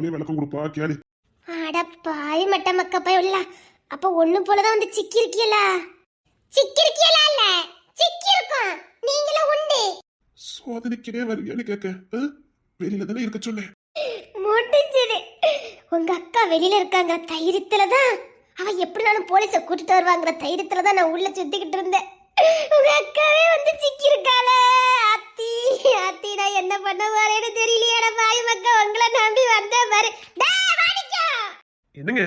அவளே விளக்கம் கொடுப்பா கேளு. அட மட்ட மக்க பயவுல அப்ப ஒண்ணு போலதான் வந்து சிக்கி இருக்கீங்களா சிக்கி இருக்கீங்களா இல்ல? சிக்கி இருக்கும் நீங்களும் உண்டு. சோதனைக்கிட்டே வருவியான்னு கேட்க? வெளியில தானே இருக்க சொன்னேன். முடிஞ்சது. உங்க அக்கா வெளியில இருக்காங்க. தைரியத்துல தான். அவ எப்படினாலும் போலீஸ கூட்டிட்டு வருவாங்கிற தைரியத்துல தான் நான் உள்ள சுத்திக்கிட்டு இருந்தேன். உங்க அக்காவே வந்து சிக்கி இருக்காளே அத்தி அத்தி நான் என்ன பண்ண போறேன்னு தெரியலையாடா பாய் மக்கா உங்களை நம்பி வந்தேன் பாரு! என்னங்க?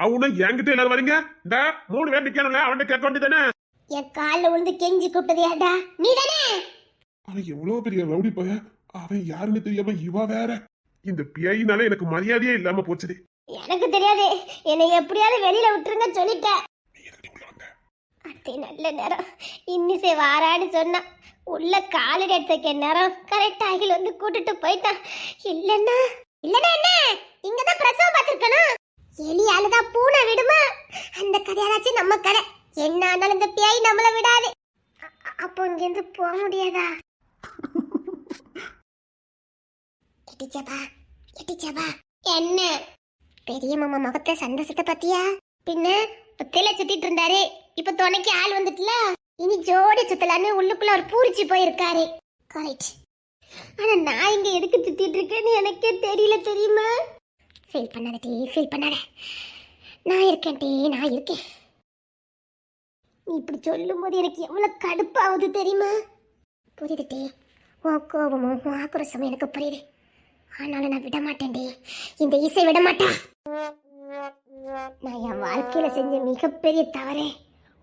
அவனும் என்கிட்ட எல்லாரும் வரீங்க? இந்த மூணு பேர் நிக்கணும்ல அவன்கிட்ட கேட்க வேண்டியதானே என் கால்ல விழுந்து கெஞ்சி கூப்பிட்டதையாடா நீ தானே? அவன் எவ்வளவு பெரிய ரவுடி பைய. அவன் யாருன்னு தெரியாம இவ வேற. இந்த பிஐனால எனக்கு மரியாதையே இல்லாம போச்சுது எனக்கு தெரியாது. என்னை எப்படியாவது வெளியில விட்டுருங்க சொல்லிட்டேன். அத்தை நல்ல நேரம். இன்னிசை வாரான்னு சொன்னா உள்ள காலடி எடுத்து நேரம் கரெக்ட் ஆகில் வந்து கூட்டிட்டு போயிட்டான். இல்லன்னா? இல்லன்னா என்ன? இங்கதான் பிரசவம் பார்த்திருக்கணும். எலி அழுதா பூனை விடுமா? அந்த கதையாச்சும் நம்ம கதை. என்ன ஆனாலும் இந்த பேய் நம்மள விடாது. அப்போ இங்க அப்போ இங்கிருந்து போக முடியாதா? எட்டிச்சபா எட்டிச்சபா என்ன? பெரிய மாமா முகத்தை சந்தோஷத்தை பத்தியா பின்ன ஒத்தையில சுத்திட்டு இருந்தாரு. இப்ப துணைக்கு ஆள் வந்துட்டுல? இனி ஜோடி சுத்தலான்னு உள்ளுக்குள்ள ஒரு பூரிச்சு போயிருக்காரு. கரெக்ட் ஆனா நான் இங்க எதுக்கு சுத்திட்டு இருக்கேன்னு எனக்கே தெரியல தெரியுமா? ஃபீல் பண்ணாத டீ ஃபீல் பண்ணாத. நான் இருக்கேன் டீ நான் இருக்கேன். நீ இப்படி சொல்லும்போது எனக்கு எவ்வளவு கடுப்பாகுது தெரியுமா? புரியுது டீ. உன் கோபமும் உன் ஆக்ரோஷமும் எனக்கு புரியுது. ஆனாலும் நான் விட மாட்டேன் டீ இந்த இசை விட மாட்டேன் நான் என் வாழ்க்கையில செஞ்ச மிகப்பெரிய தவறே.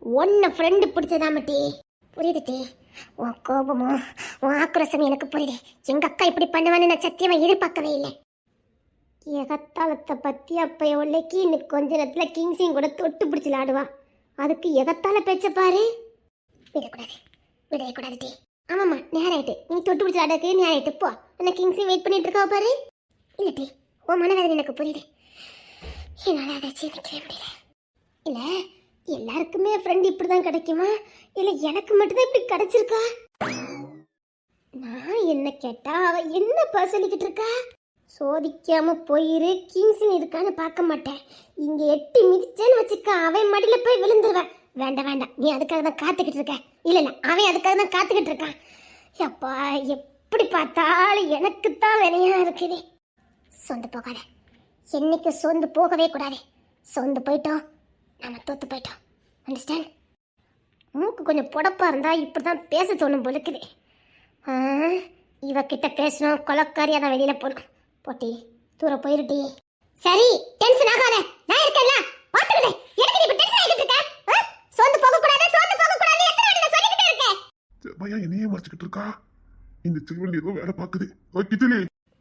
ஒன்ன ஃப்ரெண்டு பிடிச்சதாமட்டி புரியுது டே. உன் கோபமும் உன் ஆக்ரோஷம் எனக்கு புரியுது. எங்கள் அக்கா இப்படி பண்ணுவான்னு நான் சத்தியமாக எதிர்பார்க்கவே இல்லை. எகத்தாளத்தை பற்றி அப்போ எவ்வளோக்கு இன்னைக்கு கொஞ்ச நேரத்தில் கிங்ஸையும் கூட தொட்டு பிடிச்சி ஆடுவா அதுக்கு எகத்தால பேச்ச பாரு. விடக்கூடாது. விடவே கூடாது ஆமாம்மா நேரம் ஆயிட்டு நீ தொட்டு பிடிச்சி விளாடுறதுக்கு நேராயிட்டு போ. நான் கிங்ஸையும் வெயிட் பண்ணிட்டு இருக்கா பாரு. இல்லை டே. உன் மனவேதனை எனக்கு புரியுது. என்னால் அதை ஜீவிக்கவே முடியல. இல்லை எல்லாருக்குமே ஃப்ரெண்ட் இப்படி தான் கிடைக்குமா? இல்லை எனக்கு மட்டும்தான் இப்படி கிடைச்சிருக்கா? நான் என்ன கேட்டா அவ என்னப்பா சொல்லிக்கிட்டு இருக்கா? சோதிக்காம போயிரு கிங்ஸின் இருக்கான்னு பார்க்க மாட்டேன். இங்க எட்டி மிதிச்சேன்னு வச்சுக்க அவன் மடியில போய் விழுந்துருவேன். வேண்டாம் வேண்டாம். நீ அதுக்காக தான் காத்துக்கிட்டு இருக்க. இல்ல இல்ல அவன் அதுக்காக தான் காத்துக்கிட்டு இருக்கான் அப்பா எப்படி பார்த்தாலும் எனக்கு தான் வினையா இருக்குது. சொந்து போகாத. என்னைக்கு சோர்ந்து போகவே கூடாது. சோர்ந்து போயிட்டோம். நாம தோத்து போயிட்டோம் அண்டர்ஸ்டாண்ட் மூக்கு கொஞ்சம் புடப்பா இருந்தா இப்படிதான் பேச தோணும் ஆ, இவகிட்ட பேசணும் கொலக்காரியா தான் வெளியில போகணும் போட்டி தூர போயிருட்டி. சரி டென்ஷன் ஆகாத. நான் இருக்கேன்ல. பாத்துக்கிட்டே எனக்கு இப்ப டென்ஷன் ஆகிட்டு இருக்க? ஆ? சோர்ந்து போக கூடாது சோர்ந்து போக கூடாது எத்தனை வாட்டி நான் சொல்லிக்கிட்டே இருக்கேன். பையன் என்னையே மறைச்சிக்கிட்டு இருக்கா? இந்த சிறுவன் ஏதோ வேலை பாக்குது ஓ கிச்சலி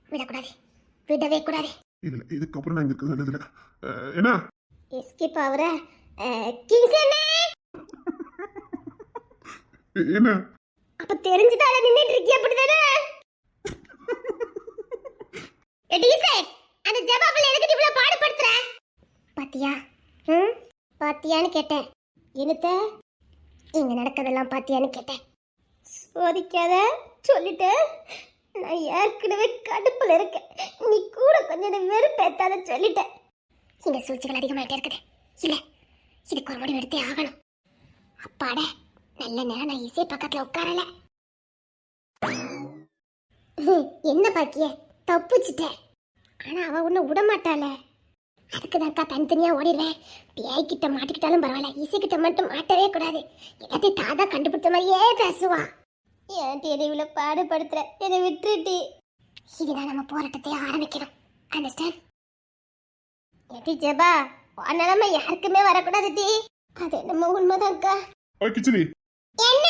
விடக்கூடாது. விடவே கூடாது. இதுக்கப்புறம் நான் இங்க இருக்கிறது என்ன? எஸ்கேப் ஆகுற என்ன? அப்ப தெரிஞ்சுதால நின்னுட்டு இருக்கிய அப்படிதானே அந்த ஜவாப்ல எதுக்கு பாடுபடுத்துற? பாத்தியா? ம்? பாத்தியான்னு கேட்டேன். என்னத்த? இங்க நடக்கதெல்லாம் பாத்தியான்னு கேட்டேன். சோதிக்காத சொல்லிட்டு நான் ஏற்கனவே கடுப்புல இருக்கேன். நீ கூட கொஞ்சம் வெறுப்பேத்தாத சொல்லிட்டேன். இங்க சூழ்ச்சிகள் அதிகமாயிட்டே இருக்குது. இல்ல இதுக்கு ஒரு முடிவு எடுத்தே ஆகணும். அப்பாட நல்ல நேரம் நான் இசை பக்கத்துல உட்காரல. என்ன பாக்கிய? தப்புச்சிட்டேன் ஆனா அவ உன்னை விட மாட்டாளே அதுக்கு தான்க்கா தனித்தனியா ஓடிடுவேன் பியாய் கிட்ட மாட்டிக்கிட்டாலும் பரவாயில்ல. இசை கிட்ட மட்டும் மாட்டவே கூடாது. எல்லாத்தையும் தாதா கண்டுபிடிச்ச மாதிரியே பேசுவா. ஏன் என்னை இவ்வளவு பாடுபடுத்துற என்னை விட்டுருட்டி. இதுதான் நம்ம போராட்டத்தை ஆரம்பிக்கணும். அண்டர்ஸ்டாண்ட் எடி ஜெபா உன் நிலைமை யாருக்குமே வரக்கூடாது டி. அது என்னமோ உண்மைதான்க்கா ஓ கிச்சலி. என்ன?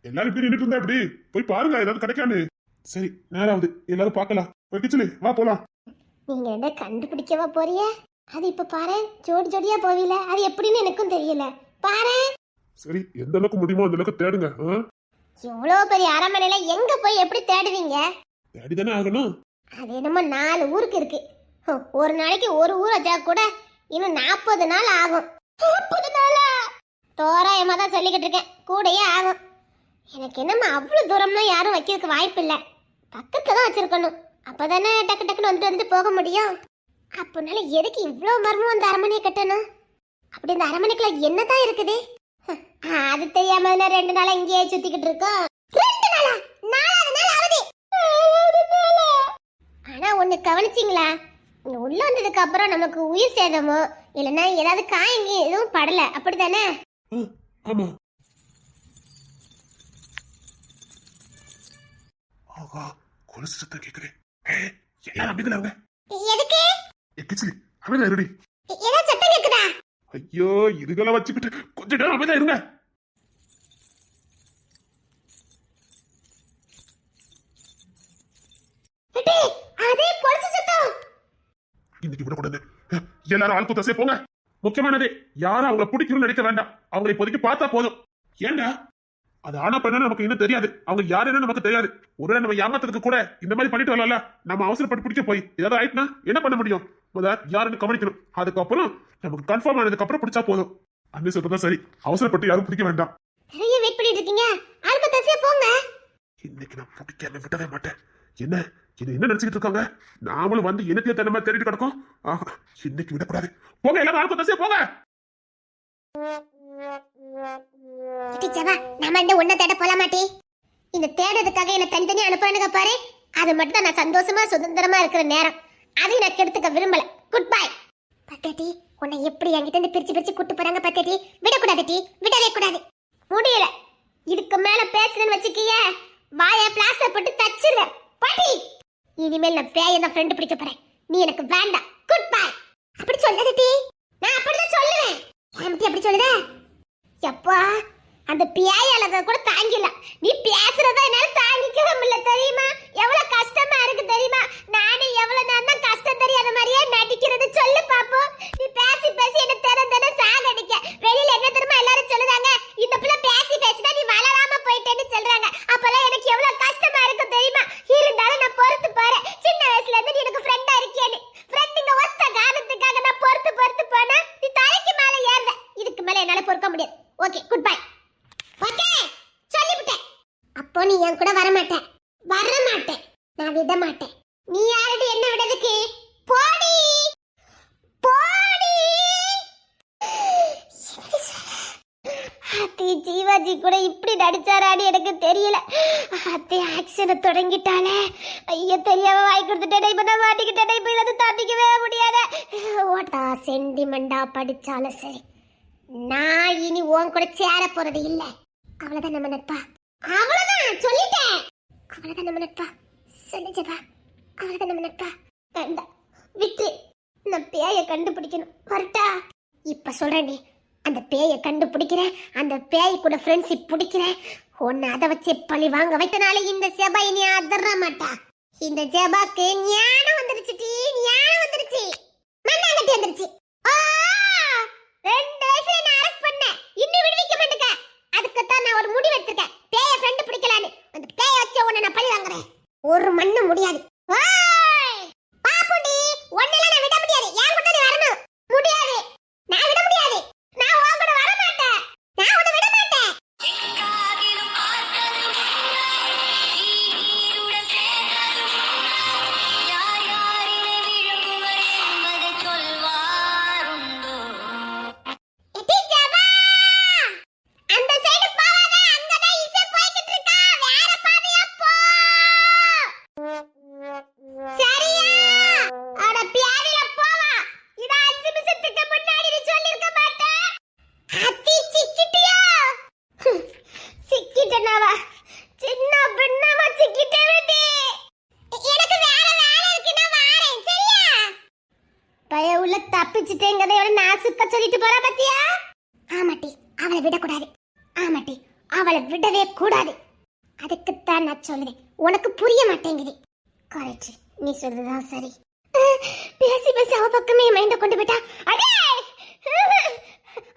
எல்லாரும் இப்படி நின்றுட்டு இருந்தா எப்படி? போய் பாருங்க ஏதாவது கிடைக்கான்னு. சரி நேரம் ஆகுது எல்லாரும் பார்க்கலாம். ஓ கிச்சலி வா போலாம். நீங்க என்ன கண்டுபிடிக்கவா போறிய? அது இப்ப பாரு ஜோடி ஜோடியா போவீல. அது எப்படின்னு எனக்கும் தெரியல. பாரு. சரி எந்த அளவுக்கு முடியுமோ அந்த அளவுக்கு தேடுங்க ஆ? பெரிய அரண்மனையில எங்க போய் எப்படி தேடுவீங்க? தேடிதானே ஆகணும். அது என்னமோ நாலு ஊருக்கு இருக்கு. ஒரு நாளைக்கு ஒரு ஊர் வச்சா கூட இன்னும் நாற்பது நாள் ஆகும். நாற்பது நாளா? தோராயமா தான் சொல்லிக்கிட்டு இருக்கேன். கூடயே ஆகும். எனக்கு என்னம்மா அவ்வளோ தூரம்லாம் யாரும் வைக்கிறதுக்கு வாய்ப்பு இல்லை. பக்கத்துல தான் வச்சிருக்கணும். அப்பதானே டக்கு டக்குன்னு வந்துட்டு வந்துட்டு போக முடியும். அப்பனால எதுக்கு இவ்வளோ மர்மம் அந்த அரண்மனையை கட்டணும்? அப்படி இந்த அரண்மனைக்குள்ள என்னதான் இருக்குது? ஹ, அது தெரியாம தானே ரெண்டு நாளா இங்கேயே சுத்திக்கிட்டு இருக்கோம். ரெண்டு நாளா? நாலாவது நாள் ஆகுது. நாலாவது நாளா? ஆனா ஒண்ணு கவனிச்சிங்களா? இங்க உள்ள வந்ததுக்கு அப்புறம் நமக்கு உயிர் சேதமோ இல்லைன்னா ஏதாவது காயங்க எதுவும் படல. அப்படிதானே ஆமா. ஆகா கொலுசு சத்தம் கேக்குறேன் எல்லாரும் அமைதியில அவங்க எதுக்கு? ஏ கிச்சிலி அமைதியா இருடி. ஏதாவது சத்தம் கேக்குதா? ஐயோ இதுகளை வச்சுக்கிட்டு கொஞ்ச நேரம் அமைதியா இருங்க. அதே கொலுசு சத்தம். இன்னைக்கு விடக்கூடாது எல்லாரும் ஆள் குத்தசே போங்க. முக்கியமானது யாரும் அவங்கள பிடிக்கணும்னு நினைக்க வேண்டாம். அவங்களை இப்போதைக்கு பார்த்தா போதும். ஏண்டா? அது ஆனா பண்ண நமக்கு இன்னும் தெரியாது. அவங்க யாருன்னு நமக்கு தெரியாது. ஒரு நம்ம ஏமாத்துறதுக்கு கூட இந்த மாதிரி பண்ணிட்டு வரல நம்ம அவசரப்பட்டு பிடிக்க போய். ஏதாவது ஆயிட்டுனா என்ன பண்ண முடியும்? முத யாருன்னு கவனிக்கணும். அதுக்கப்புறம் நமக்கு கன்ஃபார்ம் ஆனதுக்கு அப்புறம் பிடிச்சா போதும். அண்ணன் சொல்றதா சரி. அவசரப்பட்டு யாரும் பிடிக்க வேண்டாம். வெயிட் பண்ணிட்டு இருக்கீங்க. இன்னைக்கு நான் பிடிக்காம விடவே மாட்டேன். என்ன? இது என்ன நினைச்சுக்கிட்டு இருக்காங்க? நாமளும் வந்து என்னத்தையும் தன்ன தேடிட்டு கிடக்கும். ஆஹா, இன்னைக்கு விடக்கூடாது. போங்க எல்லாரும் ஆளுக்கு தசையா போங்க. நம்ம இந்த ஒன்ன தேட போல மாட்டி இந்த தேடுறதுக்காக என்ன தனித்தனி அனுப்புறானுங்க பாரு. அது மட்டும் தான் நான் சந்தோஷமா சுதந்திரமா இருக்கிற நேரம். அதை நான் கெடுத்துக்க விரும்பல. குட் பை பக்கட்டி உன்னை எப்படி என்கிட்ட இருந்து பிரிச்சு பிரிச்சு கூட்டு போறாங்க பக்கட்டி விடக்கூடாது டி. விடவே கூடாது. முடியல. இதுக்கு மேல பேசுறேன்னு வச்சுக்கிய வாய பிளாஸ்டர் போட்டு தச்சிருவேன். பாட்டி இனிமேல் நான் பேய தான் ஃப்ரெண்ட் பிடிக்க போறேன். நீ எனக்கு வேண்டாம். குட் பை அப்படி சொல்லாத டி நான் அப்படிதான் சொல்லுவேன். ஏன் அப்படி சொல்லுத எப்பா அந்த பியாயால கூட தாங்கில நீ பேசுறத என்னால தாங்கிக்கவே முடியல தெரியுமா? எவ்வளவு கஷ்டமா இருக்கு தெரியுமா? நானே எவ்வளவு நேரம் தான் கஷ்டம் தெரியாத மாதிரியே நடிக்கிறது. சொல்லு பாப்போம் நீ பேசி பேசி என்ன தெர தெர சாகடிக்க. வெளியில என்ன தெரியுமா எல்லாரும் சொல்லுறாங்க? இந்த பிள்ளை பேசி பேசி தான் நீ வளராம போயிட்டேன்னு சொல்றாங்க அப்பெல்லாம் எனக்கு எவ்வளவு கஷ்டமா இருக்கும் தெரியுமா இருந்தாலும் நான் பொறுத்து போறேன் சின்ன வயசுல இருந்து நீ எனக்கு ஃப்ரெண்டா இருக்கியேன்னு ஃப்ரெண்டுங்க ஒத்த காரணத்துக்காக நான் பொறுத்து பொறுத்து போனா நீ தலைக்கு மேல ஏறுற இதுக்கு மேல என்னால பொறுக்க முடியாது ஓகே குட் பை ஓகே சொல்லிவிட்டேன் அப்போ நீ என் கூட வர மாட்ட வர மாட்டேன் நான் விட மாட்டேன் நீ யாரடி என்ன விடுறதுக்கு போடி போடி அத்தி ஜீவாஜி கூட இப்படி நடிச்சாரான்னு எனக்கு தெரியல அத்தி ஆக்ஷனை தொடங்கிட்டாளே ஐயோ தெரியாம வாய் கொடுத்துட்டேன் இப்ப நான் மாட்டிக்கிட்டேன் இப்ப இதை தப்பிக்கவே முடியாத ஓட்டா சென்டிமெண்டா படிச்சாலும் சரி. நான் இனி உன் கூட சேர போறது இல்ல. அவ்வளவுதான் நம்ம நட்பா? அவ்வளவுதான் சொல்லிட்டேன். அவ்வளவுதான் நம்ம நட்பா? சொல்லிச்சப்பா அவ்வளவுதான் நம்ம நட்பா? வேண்டாம் விட்டு. நான் பேய கண்டுபிடிக்கணும். வரட்டா. இப்ப சொல்றேன் நீ. அந்த பேயை கண்டுபிடிக்கிறேன் அந்த பேய் கூட ஃப்ரெண்ட்ஷிப் பிடிக்கிறேன். உன்னை அதை வச்சு பழி வாங்க வைத்தனால இந்த செபா இனி அதிர மாட்டா. இந்த ஜெபாக்கு ஞானம் வந்துருச்சு டீ. ஞானம் வந்துருச்சு மண்ணாங்கட்டி வந்துருச்சு ஆ! ரெண்டு வயசுல நான் அரெஸ்ட் பண்ணேன் இன்னும் விடுவிக்க மாட்டேங்க அதுக்குத்தான் நான் ஒரு முடிவு எடுத்திருக்கேன். பேய ஃப்ரெண்ட் பிடிக்கலான்னு. அந்த பேய வச்சு உன்னை நான் பழி வாங்குறேன். ஒரு மண்ணு முடியாது. பாப்புடி உன்னெல்லாம் நான் விட முடியாது. என் கூட நீ வரணும். முடியாது. நான் விட முடியாது. கரெக்ட் நீ சொல்றதுதான் சரி. பேசி பேசி அவ பக்கமே மைண்ட கொண்டு போயிட்டா. அடே!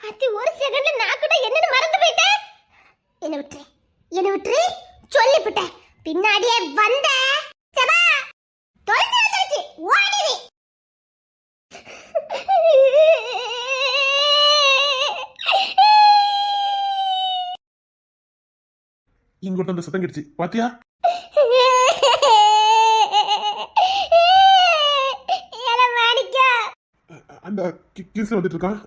அத்தி ஒரு செகண்ட்ல நான் கூட என்னன்னு மறந்து போயிட்டேன். என்ன விட்டு என்ன விட்டுரு. சொல்லி விட்டேன் பின்னாடியே வந்த சபா! தொலைச்சு தொலைச்சு. ஓடி நீ இங்கோட்ட அந்த சத்தம் கிடைச்சு பாத்தியா? அந்த கிங்ஸ் வந்துட்டு இருக்கான்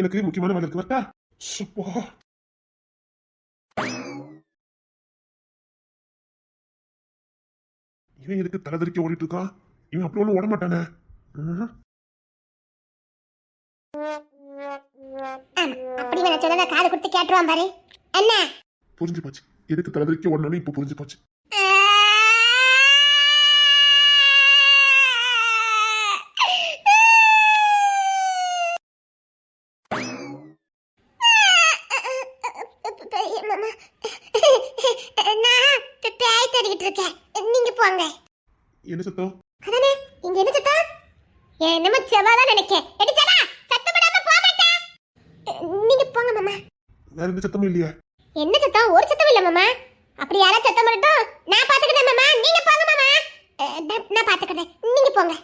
எனக்கு முக்கியமான வேலை இருக்கு. வரட்டா? சுப்பா இவன் எதுக்கு தலைதறிக்க ஓடிட்டு இருக்கான் இவன் அப்படி ஒண்ணும் ஓட மாட்டானே. அப்படி வேணா சொன்னா காது கொடுத்து கேட்டுருவான் பாரு. என்ன புரிஞ்சு போச்சு. எதுக்கு தலைதறிக்க ஓடணும்னு இப்ப புரிஞ்சு போச்சு மாமா நான் பேய் தேடிக்கிட்டு இருக்கேன் நீங்க போங்க என்ன சத்தம் அதானே இங்க என்ன சத்தம் என்னமோ செவாலா நினைக்கேன். எடி செவா சத்தம் போடாம போக மாட்டேன். நீங்க போங்க மாமா. வேற எந்த சத்தமும் இல்லையா. என்ன சத்தம் ஒரு சத்தம் இல்ல மாமா. அப்படி யாரா சத்தம் பண்ணட்டும் நான் பாத்துக்கிறேன் மாமா. நீங்க போங்க மாமா. நான் பாத்துக்கிறேன். நீங்க போங்க.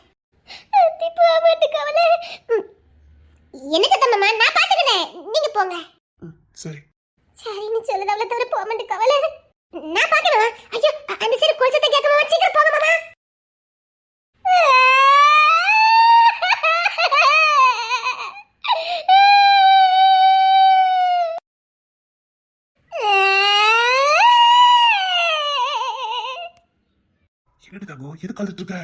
போக மாட்டேன் கவலை. ம். என்ன சத்தம் மாமா? நான் பாத்துக்கிறேன். நீங்க போங்க. சரி. சரின்னு சொல்லுது அவளை தவிர போக மாட்டேன் கவலை. நான் பாக்கணும் ஐயோ அந்த குளிச்சத்தை கேட்க மாமா சீக்கிரம் போங்க மாமா. என்னடி தங்கம் எதுக்கு அழுதுட்டு இருக்க?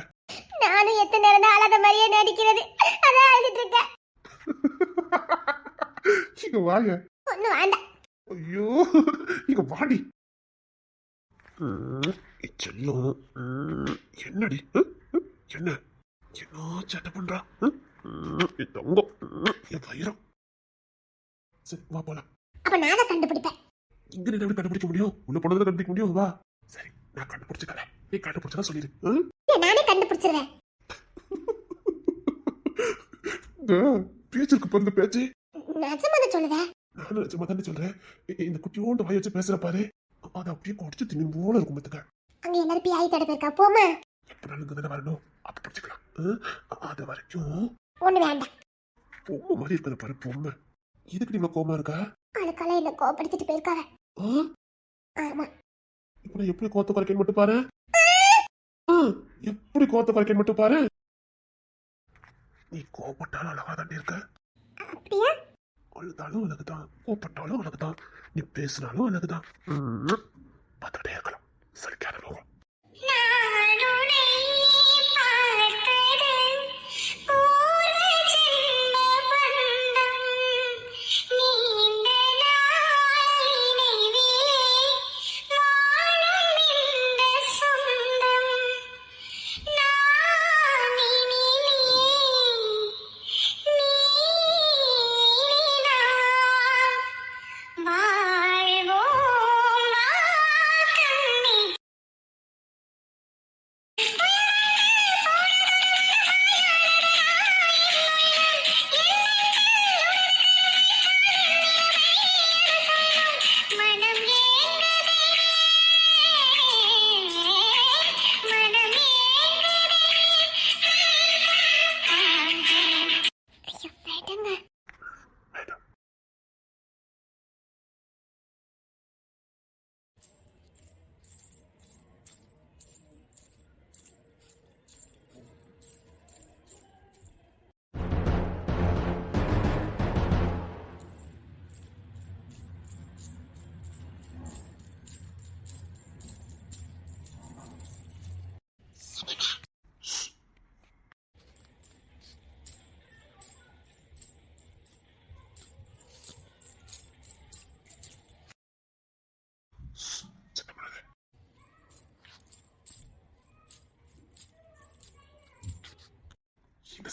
நானும் எத்தனை நேரம் தான் அழாத மாதிரியே நடிக்கிறது. அதான் அழுதுட்டு இருக்கேன். இங்க வாங்க. ஒன்னும் வேண்டாம். ஐயோ இங்க வாடி. ம், என் செல்லம். ம், என்னடி? ம், ம், என்ன? என்ன சேட்டை பண்றா? தங்கம் என் வைரம். சரி வா போலாம். அப்ப நான் தான் கண்டுபிடிப்பேன். இங்க நின்று எப்படி கண்டுபிடிக்க முடியும்? உள்ள போனதை கண்டுபிடிக்க முடியும் வா. சரி நான் கண்டுபிடிச்சுக்கிறேன். நீ கண்டுபிடிச்சதா சொல்லிடு நானே கண்டுபிடிச்சிருவேன் பேச்சிருக்கு பிறந்த பேச்சு. நிஜமா சொல்லுவேன் நானும் நிஜமா தானே சொல்றேன் இந்த குட்டியோண்டு வாய் வச்சு பேசுற பாரு. அதை அப்படியே குடிச்சு தின்னு போல இருக்கும் பத்துக்க அங்க எல்லாரும் போய் ஆயி தடை போயிருக்கா போமா எப்படினாலும் இங்க தானே வரணும். அப்ப பிடிச்சிக்கலாம்? அது வரைக்கும் ஒண்ணு வேண்டாம். பொம்மை மாதிரி இருக்கிறது பாரு பொம்மை. இதுக்கு இவ்வளவு கோமா இருக்கா? ஆளுக்கெல்லாம் என்ன கோபப்படுத்திட்டு போயிருக்காங்க ஆ? ஆமா. இப்ப நான் எப்படி கோத்த குறைக்கன்னு மட்டும் பாரு. எப்படி கோத்த குறைக்கன்னு மட்டும் பாரு. நீ கோபப்பட்டாலும் அழகா தாண்டி இருக்க. அப்படியா? அழுதாலும் அழகுதான். கோபப்பட்டாலும் அழகுதான். நீ பேசினாலும் அழகுதான். ம். பார்த்துக்கிட்டே இருக்கலாம். சலிக்காத லோகம்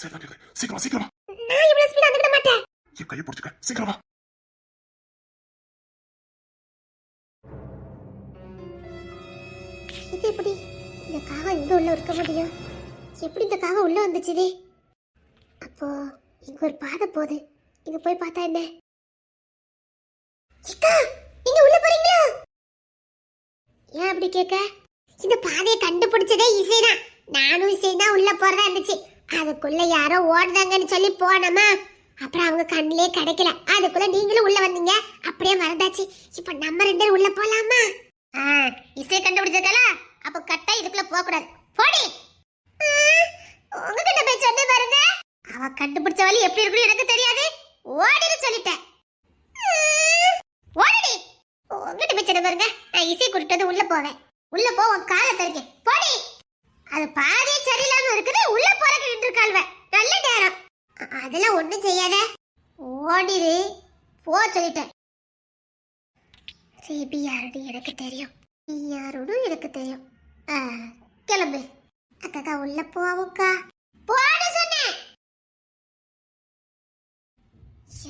சைடு தான். சீக்கிரம் சீக்கிரம். நான் இவ்வளவு ஸ்பீட் வந்துட மாட்டேன். என் கையை பிடிச்சுக்க. சீக்கிரம். இது எப்படி? இந்த காகம் இங்க உள்ள இருக்க முடியும் எப்படி இந்த காகம் உள்ள வந்துச்சு இது? அப்போ இங்க ஒரு பாதை போகுது. இங்க போய் பார்த்தா என்ன? நீங்க உள்ள போறீங்களா? ஏன் அப்படி கேட்க இந்த பாதையை கண்டுபிடிச்சதே இசைதான் நானும் இசை தான் உள்ள போறதா இருந்துச்சு அதுக்குள்ள யாரோ ஓடுதாங்கன்னு சொல்லி போனோமா? அப்புறம் அவங்க கண்ணிலே கிடைக்கல. அதுக்குள்ள நீங்களும் உள்ள வந்தீங்க. அப்படியே மறந்தாச்சு. இப்ப நம்ம ரெண்டு பேரும் உள்ள போலாமா? ஆ, இசை கண்டுபிடிச்சிருக்கல? அப்ப கட்டா இதுக்குள்ள போக கூடாது போடி உங்ககிட்ட போய் சொன்ன பாருங்க. அவ கண்டுபிடிச்ச வழி எப்படி இருக்குன்னு எனக்கு தெரியாது. ஓடினு சொல்லிட்டேன். ஆ, ஓடிடி! உங்ககிட்ட போய் சொன்ன பாருங்க. நான் இசை கூட்டிட்டு வந்து உள்ள போவேன். உள்ள போ உன் காலை தருக்கேன் போடி! அது பாதியே சரியில்லாம இருக்குது உள்ள போறக்கிட்டு நின்று கால்வ நல்ல நேரம். அதெல்லாம் ஒண்ணும் செய்யாத. ஓடிரு. போ சொல்லிட்டேன். ரேபி யாருன்னு எனக்கு தெரியும்? நீ யாருன்னு எனக்கு தெரியும்? ஆ, கிளம்பு. அக்கா உள்ள போவோம்க்கா. போட சொன்னேன்.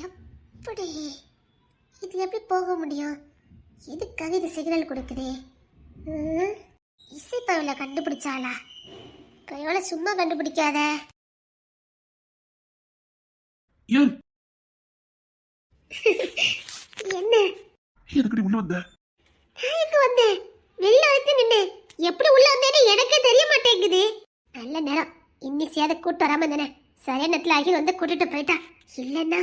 எப்படி? இது எப்படி போக முடியும்? எதுக்காக இது சிக்னல் கொடுக்குதே? இசை பயில கண்டுபிடிச்சாளா பயில சும்மா கண்டுபிடிக்காத? என்ன? எதுக்கடி உள்ள வந்த? நான் எங்க வந்தேன்? வெளியில வந்து நின்னு எப்படி உள்ள வந்தேன்னு எனக்கே தெரிய மாட்டேங்குது. நல்ல நேரம். இன்னிசியாத கூட்டு வராம இருந்தேனே. சரியான நேரத்துல அகில் வந்து கூட்டிட்டு போயிட்டா. இல்லன்னா?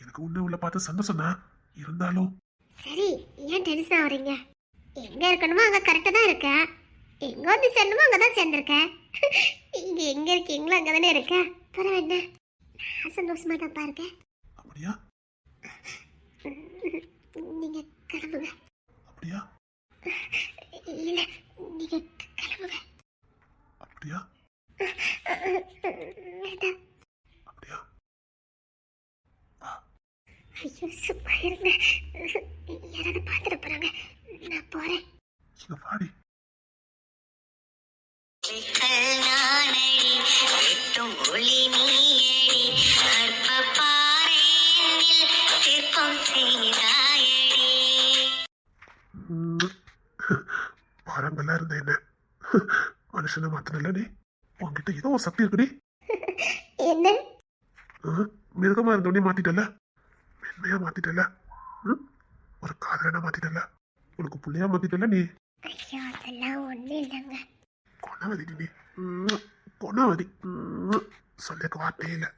எனக்கு உன்ன உள்ள பார்த்து சந்தோஷம் தான் இருந்தாலும் சரி ஏன் டென்ஷன் ஆகுறீங்க? எங்க இருக்கணுமோ அங்க கரெக்டா தான் இருக்க. எங்க வந்து சேரணுமோ அங்கதான் சேர்ந்திருக்கேன் நீங்க எங்க இருக்கீங்களோ அங்கதானே இருக்க. பரவாயில்ல என்ன? நான் சந்தோஷமா தான் இருக்கேன். அப்படியா? நீங்க கிளம்புங்க. அப்படியா? ஒரு சக்தி இருக்குடி. என்ன? மிருகமா இருந்தோடனே மாத்திட்டல மென்மையா மாத்திட்டல? ஒரு காதலனா மாத்திட்டல உனக்கு புள்ளையா மாத்திட்டல நீ? ஐயோ அதெல்லாம் ஒண்ணும் இல்லைங்க. கொணவதி நீ. கொணவதி சொல்லக்க வார்த்தையே இல்லை.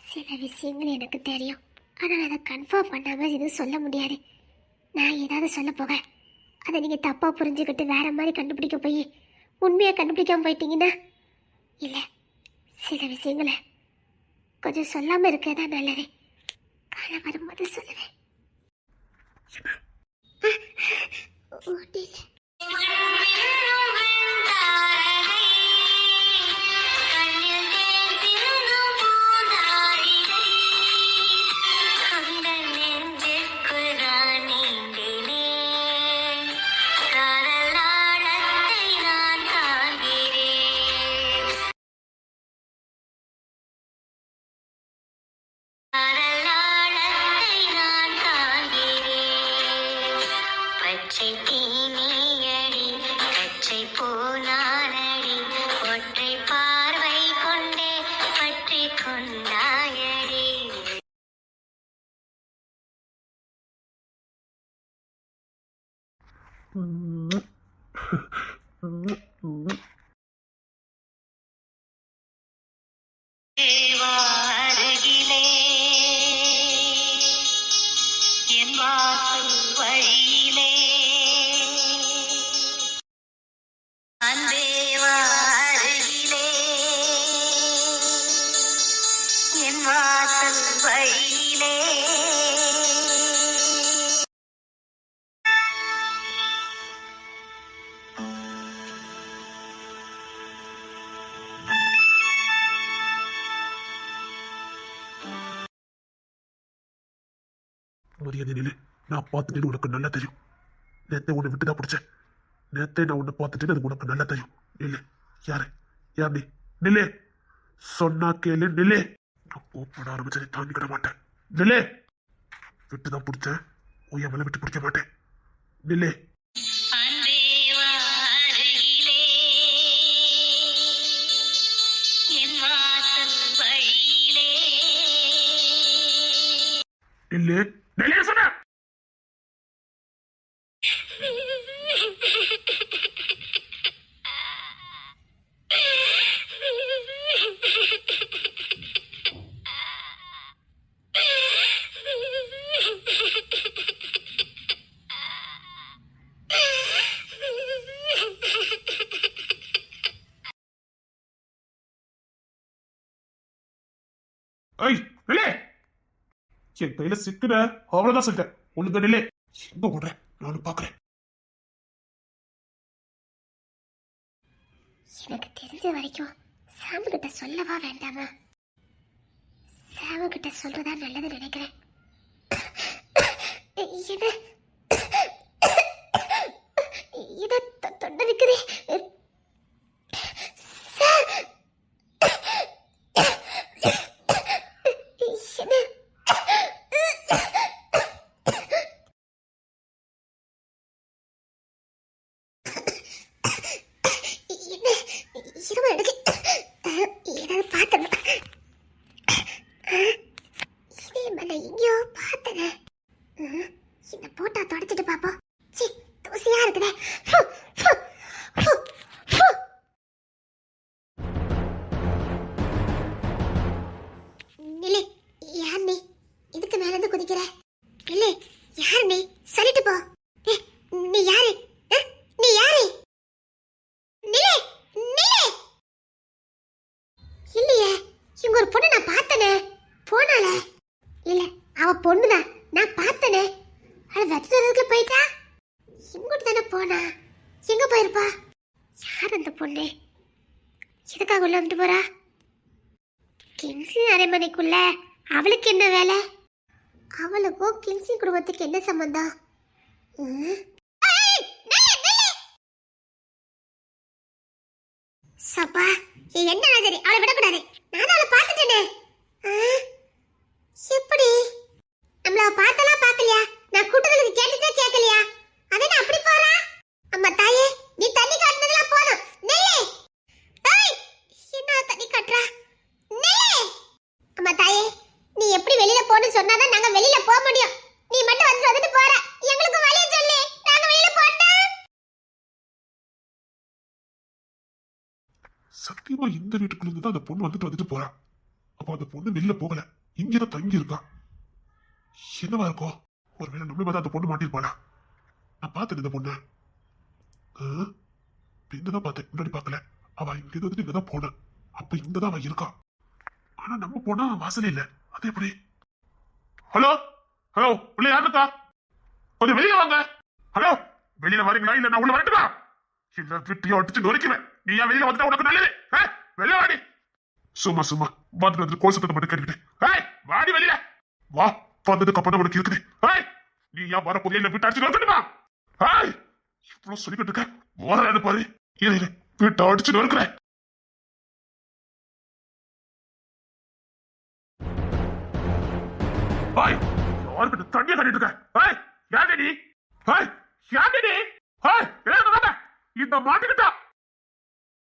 சில விஷயங்கள் எனக்கு தெரியும். ஆனால் அதை கன்ஃபார்ம் பண்ணாமல் எதுவும் சொல்ல முடியாது. நான் ஏதாவது சொல்ல போக அதை நீங்கள் தப்பாக புரிஞ்சுக்கிட்டு வேற மாதிரி கண்டுபிடிக்க போய் உண்மையை கண்டுபிடிக்காம போயிட்டீங்கன்னா இல்லை சில விஷயங்களை கொஞ்சம் சொல்லாமல் இருக்கிறதா நல்லது. காலம் வரும்போது சொல்லுவேன். ஒன்றும் என் நான் பார்த்துட்டு உனக்கு நல்லா தெரியும். நேத்தே உன்னை விட்டு தான் பிடிச்சேன். நேத்தே நான் உன்னை பார்த்துட்டு அது உனக்கு நல்லா தெரியும். நில்லு. யாரு? யார் நீ நில்லு. சொன்னா கேளு நில்லு. நான் கோப்பட ஆரம்பிச்சதை தாண்டிக்கிட மாட்டேன். நில்லு. விட்டு தான் பிடிச்சேன் உன் மேல விட்டு பிடிக்க மாட்டேன். நில்லு. அன்பேவா அருகிலே என் வாசல் வழியிலே நில்லு நில்லு சொன்ன ஐய் நிலே என் கையில சிக்கிட அவ்வளவுதான் சொல்லிட்டேன் ஒழுங்க நிலே எங்க ஓடுறேன். நானும் பாக்குறேன். எனக்கு தெரிஞ்ச வரைக்கும் சாமு கிட்ட சொல்லவா வேண்டாமா? சாமு கிட்ட சொல்றதா நல்லது நினைக்கிறேன். என்ன? இத தொண்டரிக்குதே சார் என்ன என்ன இருமல் எடுக்கு ஏதாவது பார்த்தேன் இதே மேல எங்கேயோ பார்த்தேனே அஹ், இந்த போட்டா தொடச்சிட்டு பாப்போம் சி தூசியா இருக்குதே ஃபு, ஃபு, ஃபு, ஃபு. நில்லு யார் நீ இதுக்கு மேல இருந்து குதிக்கிற நில்லு யார் நீ சொல்லிட்டு போ ஏ, நீ யாரு அஹ், நீ யாரு நிலே நிலே இல்லையே இங்க ஒரு பொண்ணு நான் பார்த்தனே போனால இல்ல அவ பொண்ணுதான் நான் பார்த்தனே அவ வெத்ததுக்கு போயிட்டா இங்கோட்டு தானே போனா எங்க போயிருப்பா யார் அந்த பொண்ணு எதுக்காக உள்ள வந்துட்டு போறா கிங்ஸி அரைமனைக்குள்ள அவளுக்கு என்ன வேலை அவளுக்கும் கிங்ஸி குடும்பத்துக்கு என்ன சம்பந்தம் ம்? ஏய், நில்லு, நில்லு. சப்பா ஏய், என்ன சரி அவளை விடக்கூடாது. நான் அவளை பார்த்துட்டேனே. ஆ, எப்படி? நம்மள பார்த்தலாம் பார்க்கலையா? நான் கூட்டத்துக்கு கேட்டுச்சா கேட்கலையா அதே நான் அப்படி போறா அம்மா தாயே நீ தண்ணி காட்டுனதெல்லாம் போதும் நெல்லே ஏய் என்ன தண்ணி காட்டுறா நெல்லே அம்மா தாயே நீ எப்படி வெளியில போன்னு சொன்னாதான் நாங்க வெளியில போக முடியும் நீ மட்டும் வந்து வந்துட்டு போற எங்களுக்கு வழிய சொல்லு நாங்க வெளியில போட்டோம் முக்கியமா இந்த வீட்டுக்குள்ள இருந்து தான் அந்த பொண்ணு வந்துட்டு வந்துட்டு போறா. அப்ப அந்த பொண்ணு வெளில போகல. இங்கதான் தங்கி இருக்கா. என்னவா இருக்கும்? ஒருவேளை நம்மள பார்த்தா அந்த பொண்ணு மாட்டிருப்பாளா நான் பார்த்தேன் இந்த பொண்ணு. இங்கதான் பார்த்தேன். முன்னாடி பார்க்கல. அவ இங்க இருந்து வந்துட்டு இங்கதான் போன. அப்ப இங்கதான் அவன் இருக்கான் ஆனா நம்ம போனா வாசலே இல்ல. அது எப்படி? ஹலோ? ஹலோ? உள்ள யார் இருக்கா? கொஞ்சம் வெளியில வாங்க. ஹலோ? வெளியில வரீங்களா இல்ல நான் உள்ள வரட்டுமா? இல்ல விட்டியோ அடிச்சு நொறுக்குவேன். நீ ஏன் வெளியில வந்துட்டா உனக்கு நல்லது. வெளியே வாடி. சும்மா சும்மா. வந்துட்டு வந்து கோசத்தை மட்டும் கேட்டுக்கிட்டு. வாடி வெளியில. வா வந்ததுக்கு அப்புறம் உனக்கு இருக்குது. நீ ஏன் வர புதிய வீட்டு அடிச்சு நொறுக்கட்டுமா இவ்வளவு சொல்லிக்கிட்டு இருக்க? ஓராது பாரு. இல்லை இல்லை வீட்டை அடிச்சு நொறுக்குறேன். தண்ணியை கட்டிட்டு இருக்க? ஏய் யாரு நீ? ஏய் யாரு நீ? இந்த மாட்டிக்கிட்டா.